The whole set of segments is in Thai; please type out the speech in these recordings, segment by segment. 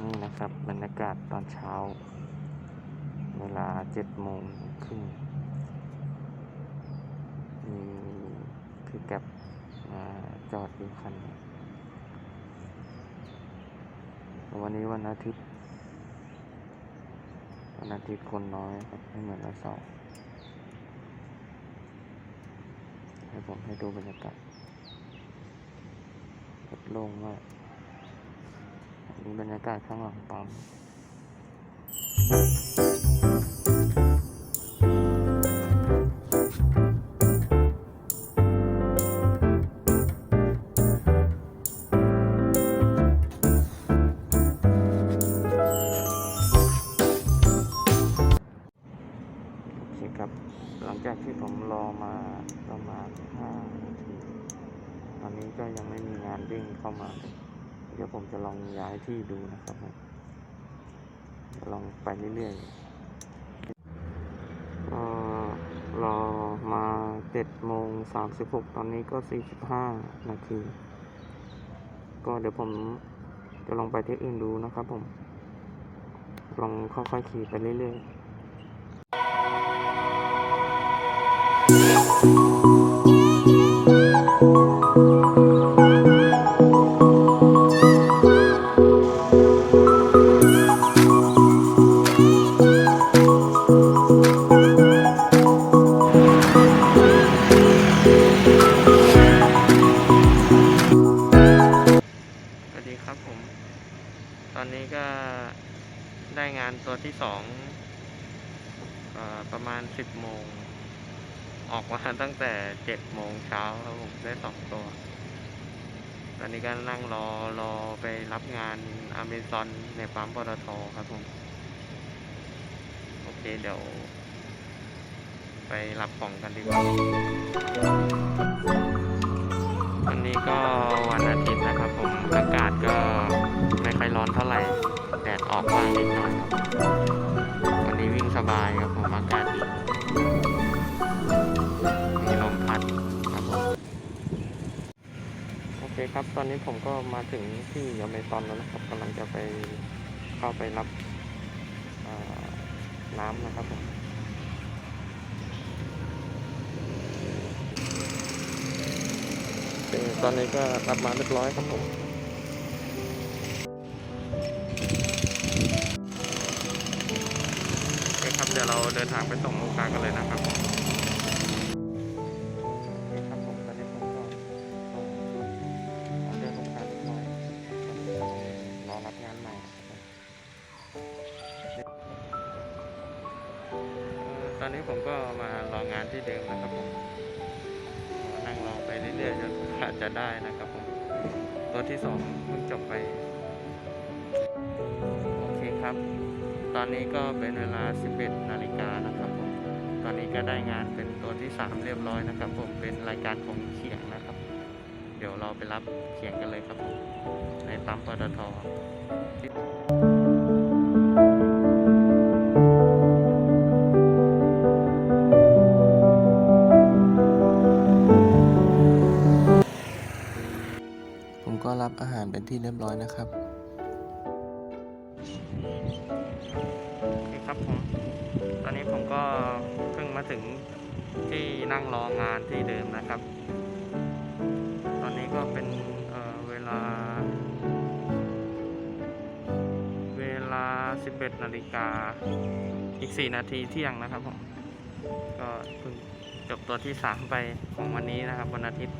นี่นะครับบรรยากาศตอนเช้า เวลาเจ็ดโมงครึ่งมีคือแกร็บจอดอยู่คัน วันนี้วันอาทิตย์ วันอาทิตย์คนน้อยครับไม่เหมือนวันเสาร์ให้ผมให้ดูบรรยากาศโล่งมาก นนี้บรรยากาศข้างหลังปั๊มโอเคครับหลังจากที่ผมรอมาประมาณ5นาที ตอนนี้ก็ยังไม่มีงานวิ่งเข้ามาเลย เดี๋ยวผมจะลองย้ายที่ดูนะครับผมลองไปเรื่อยๆก็รอมา7โมง36ตอนนี้ก็45นาที ก็เดี๋ยวผมจะลองไปที่อื่นดูนะครับผม ลองค่อยๆขี่ไปเรื่อยๆ ดีครับผม ตอนนี้ก็ได้งานตัวที่สองออประมาณสิบโมง ออกมาตั้งแต่เจ็ดโมงเช้าครับผมได้สองตัว ตอนนี้ก็นั่งรอรอไปรับงานอเมซอนในปั๊มปตทครับผม โอเคเดี๋ยว ไปรับของกันดีกว่าวันนี้ก็ ออกบ้างนิดหน่อยครับวันนี้วิ่งสบายครับผมอากาศดีมีลมพัดครับผมโอเคครับ ตอนนี้ผมก็มาถึงที่อเมซอนแล้วนะครับกำลังจะไปเข้าไปรับน้ำนะครับผมตอนนี้ก็รับมาเรียบร้อยครับผม เดี๋ยวเราเดินทางไปส่งลูกค้ากันเลยนะครับผมโอเคครับผมตอนนี้ผมก็เดอร์ลูกค้าเรียบร้อยรอรับงานใหม่ตอนนี้ผมก็มารองานที่เดิมนะครับผมนั่งรอไปเรื่อยๆจนกว่าจะได้นะครับผมตัวที่สองเพิ่งจบไปโอเคครับ ตอนนี้ก็เป็นเวลา 11 นาฬิกานะครับผม ตอนนี้ก็ได้งานเป็นตัวที่ 3 เรียบร้อยนะครับ ผม เป็นรายการของเขียงนะครับ เดี๋ยวเราไปรับเขียงกันเลยครับผม ในปั๊มปตทผมก็รับอาหารเป็นที่เรียบร้อยนะครับ นั่งรองานที่เดิมนะครับ ตอนนี้ก็เป็นเเวลา เวลา 11นาฬิกาอีก 4 นาทีเที่ยงนะครับผมก็เพิ่งจบตัวที่ 3 ไปของวันนี้นะครับวันอาทิตย์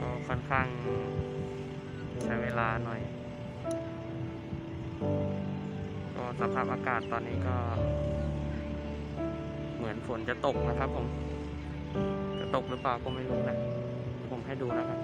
ก็ค่อนข้างใช้เวลาหน่อย ก็สภาพอากาศตอนนี้ก็ อนฝนจะตกนะครับ ผม จะตกหรือเปล่าก็ไม่รู้นะ ผมให้ดูนะครับ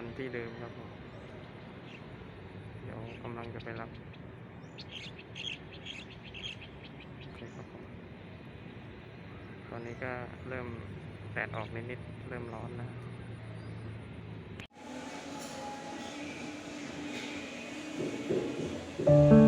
อนที่เดิมครับผมเดี๋ยวกำลังจะไปรับโอเคครับผมตอนนี้ก็เริ่มแดดออกนิดๆเริ่มร้อนแล้วโอ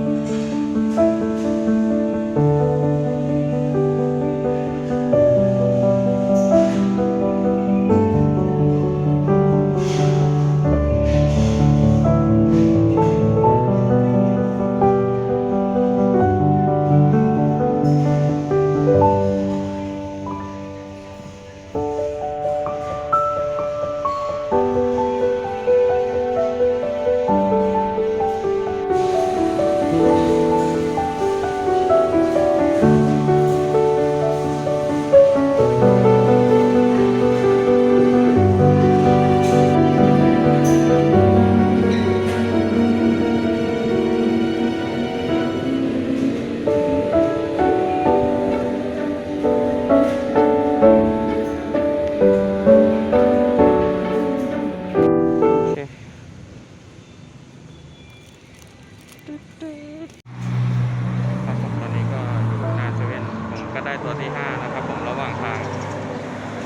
ได้ตัวที่ห้านะครับ ผมระหว่างทาง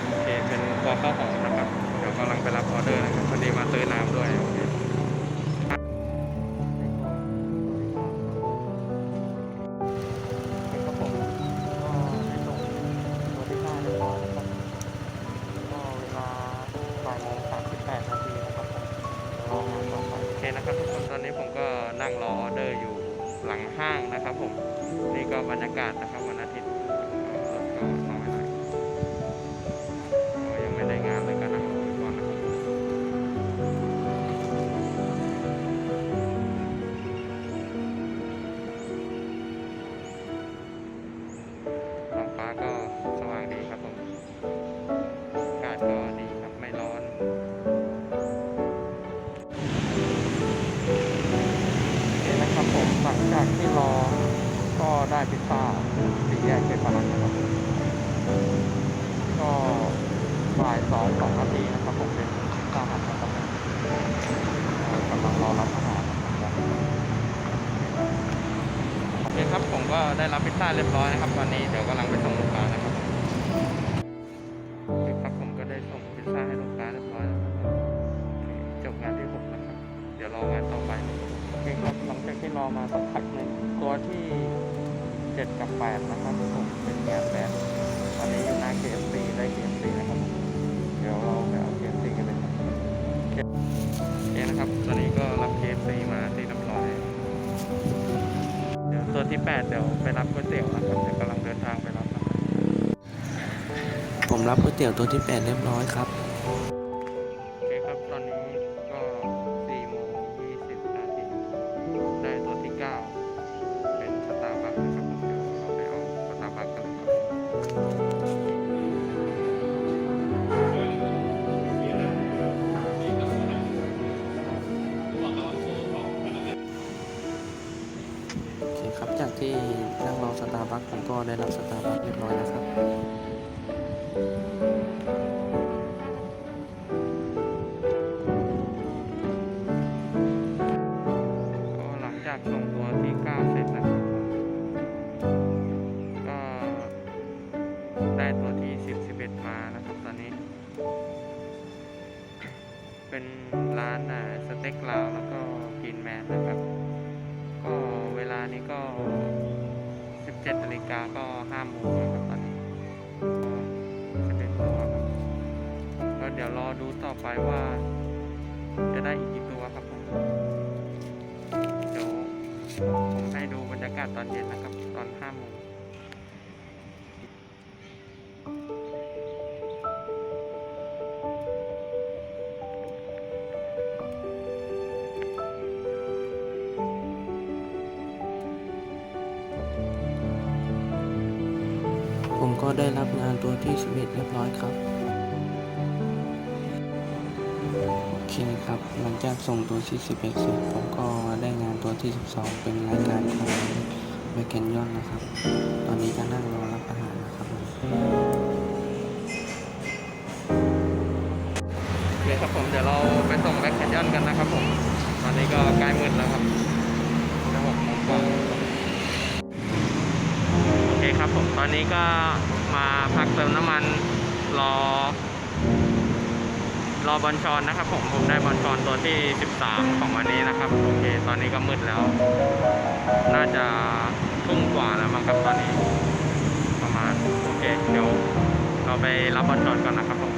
โอเคเป็นตัวข้าวหอมนะครับเดี๋ยวกำลังไปรับออเดอร์นะครับพอดีมาซื้อน้ำด้วยโอเคครับผมก็ได้ส่งตัวที่ห้าเรียบร้อยแล้วครับก็เวลาบ่ายโมงสามสิบแปดนาทีนะครับผมรองานต่อโอเคนะครับทุกคนตอนนี้ผมก็นั่งรอออเดอร์อยู่หลังห้างนะครับผม นี่ก็บรรยากาศนะครับ แยกเป็นพลังนะครับ ก็บ่ายสองสองนาทีนะครับผมเป็นพิซซ่าหันนะครับกำลังรอรับอาหารโอเคครับผมก็ได้รับพิซซ่าเรียบร้อยนะครับตอนนี้เดี๋ยวกำลังไปส่งลูกค้านะครับครับผมก็ได้ส่งพิซซ่าให้ลูกค้าเรียบร้อยแล้วครับจบงานที่หกนะครับ เดี๋ยวรองานต่อไปโอเคครับหลังจากที่รอมาสัก ดกับแปดนะครับผมเป็นงานแบดตอนนี้อยู่หน้า KFC ได้ KFC นะครับผมเดี๋ยวเราไปเอา KFC กันเลยครับโอเคนะครับ ตอนนี้ก็รับ KFC มาที่เรียบร้อยเดี๋ยวตัวที่แปดเดี๋ยวไปรับก๋วยเตี๋ยวนะครับเดี๋ยวกำลังเดินทางไปรับนะครับผมรับก๋วยเตี๋ยวตัวที่ 8 เรียบร้อยครับ ครับจากที่นั่งรอสตาร์บัคผมก็ได้รับสตาร์บัคเรียบร้อยแล้วครับก็หลังจากส่งตัวที่9เสร็จนะครับก็ได้ตัวที่10 11มานะครับตอนนี้ เป็นร้านอ่าสเต็กลาวแล้วก็กินแมนนะครับก็านี้ก็ 17นาฬิกาก็5โมงนะครับตอนนี้ก็11ตัวครับก็เดี๋ยวรอดูต่อไปว่า จะได้อีกกี่ตัวครับผมเดี๋ยวผมให้ดูบรรยากาศตอนเย็นนะครับ ตอน5โมง ได้รับงานตัวที่ 11 เรียบร้อยครับ โอเคครับ หลังจากส่งตัวที่ 11 เสร็จผมก็ได้งานตัวที่ 12 เป็นรายการของเมแคนยอนนะครับ ตอนนี้ก็นั่งรอรับอาหารนะครับโอเคครับผมเดี๋ยวเราไปส่งแบ็คแคนยอนกันนะครับผม ตอนนี้ก็ใกล้มืดแล้วครับจะหกโมงกว่าโอเคครับผม ตอนนี้ก็ มาพักเติมน้ำมันรอ รอบอลชอนนะครับ ผมผมได้บอลชอนตัวที่ 13 ของวันนี้นะครับ โอเค ตอนนี้ก็มืดแล้ว น่าจะทุ่มกว่าแล้วมั้งครับตอนนี้ ประมาณ โอเค เดี๋ยวเราไปรับบอลชอนก่อนนะครับผม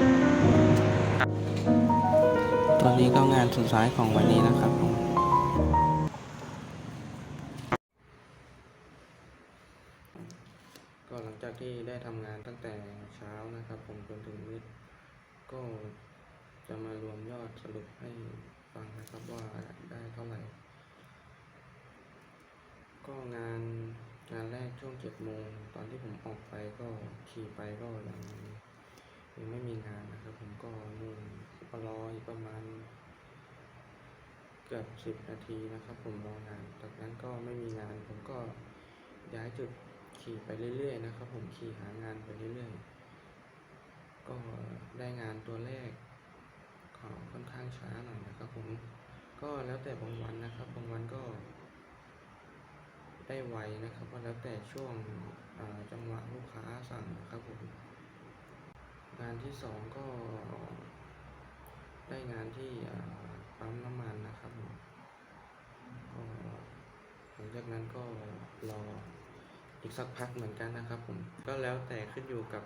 ตอนนี้ก็งานสุดท้ายของวันนี้นะครับผม ที่ได้ทำงานตั้งแต่เช้านะครับ ผมจนถึงมืดก็จะมารวมยอดสรุปให้ฟังนะครับว่าได้เท่าไหร่ ก็งานงานแรกช่วงเจ็ดโมงตอนที่ผมออกไปก็ขี่ไปก็ยังยังไม่มีงานนะครับ ผมก็นู่นก็รออีกประมาณเกือบสิบนาทีนะครับ ผมรองานจากนั้นก็ไม่มีงานผมก็ย้ายจุด ขี่ไปเรื่อยๆนะครับ ผมขี่หางานไปเรื่อยๆ ก็ได้งานตัวแรกของค่อนข้างช้าหน่อยนะครับผมก็แล้วแต่บางวันนะครับบางวันก็ ได้ไวนะครับก็แล้วแต่ช่วงจังหวะลูกค้าสั่งนะครับผมงานที่สองก็ได้งานที่ปั๊มน้ำมันนะครับผมก็หลังจากนั้นก็รอ อีกสักพักเหมือนกันนะครับผมก็แล้วแต่ขึ้นอยู่กับ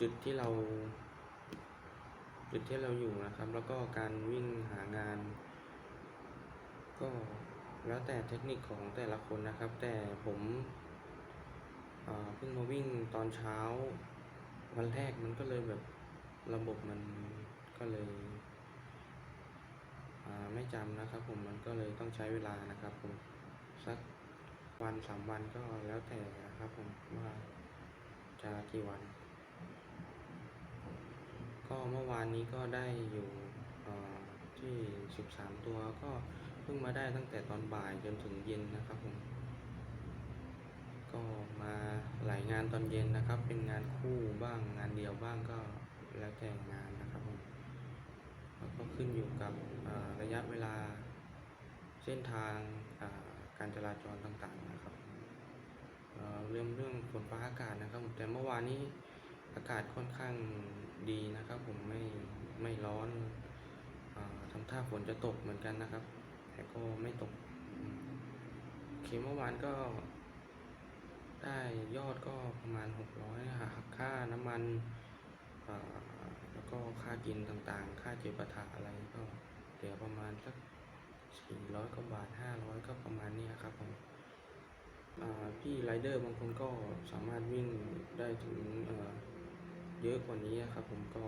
จุดที่เรา จุดที่เราอยู่นะครับ แล้วก็การวิ่งหางาน ก็แล้วแต่เทคนิคของแต่ละคนนะครับ แต่ผมเพิ่งมาวิ่งตอนเช้า วันแรกมันก็เลยแบบระบบมันก็เลย ไม่จำนะครับผมมันก็เลยต้องใช้เวลานะครับผมสักวันสามวันก็แล้วแต่นะครับผมว่าจะกี่วัน ก็เมื่อวานนี้ก็ได้อยู่อ่าที่ 13 ตัวก็เพิ่งมาได้ตั้งแต่ตอนบ่ายจนถึงเย็นนะครับผม ก็มาหลายงานตอนเย็นนะครับ เป็นงานคู่บ้างงานเดียวบ้างก็แล้วแต่งานนะครับผม ก็ขึ้นอยู่กับระยะเวลาเส้นทางการจราจรต่างๆนะครับเรื่องเรื่องฝนฟ้าอากาศนะครับแต่เมื่อวานนี้อากาศค่อนข้างดีนะครับ ผมไม่ไม่ร้อนอาทำท่าฝนจะตกเหมือนกันนะครับ แต่ก็ไม่ตกอืมโอเคเมื่อวานก็ ได้ยอดก็ประมาณ 600หักค่าน้ำมันอ่า ก็ค่ากินต่างๆ ค่าเจปาถะอะไรก็เหลือประมาณสัก400กว่าบาท500ก็ประมาณนี้ครับผมพี่ไรเดอร์บางคนก็สามารถวิ่งได้ถึงเเยอะกว่านี้ครับผมก็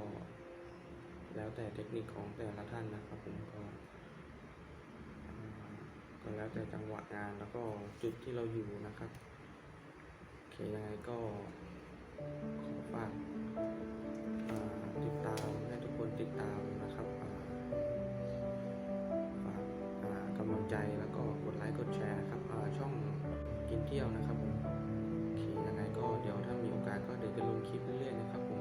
แล้วแต่เทคนิคของแต่ละท่านนะครับผมก็ก็แล้วแต่จังหวะงานแล้วก็จุดที่เราอยู่นะครับโอเคยังไงก็ขอฝาก ตามให้ทุกคนติดตามนะครับฝากกำลังใจแล้วก็กดไลค์กดแชร์นะครับช่องกินเที่ยวนะครับผมโอเคยังไงก็เดี๋ยวถ้ามีโอกาสก็เดี๋ยวจะลงคลิปเรื่อยๆนะครับผม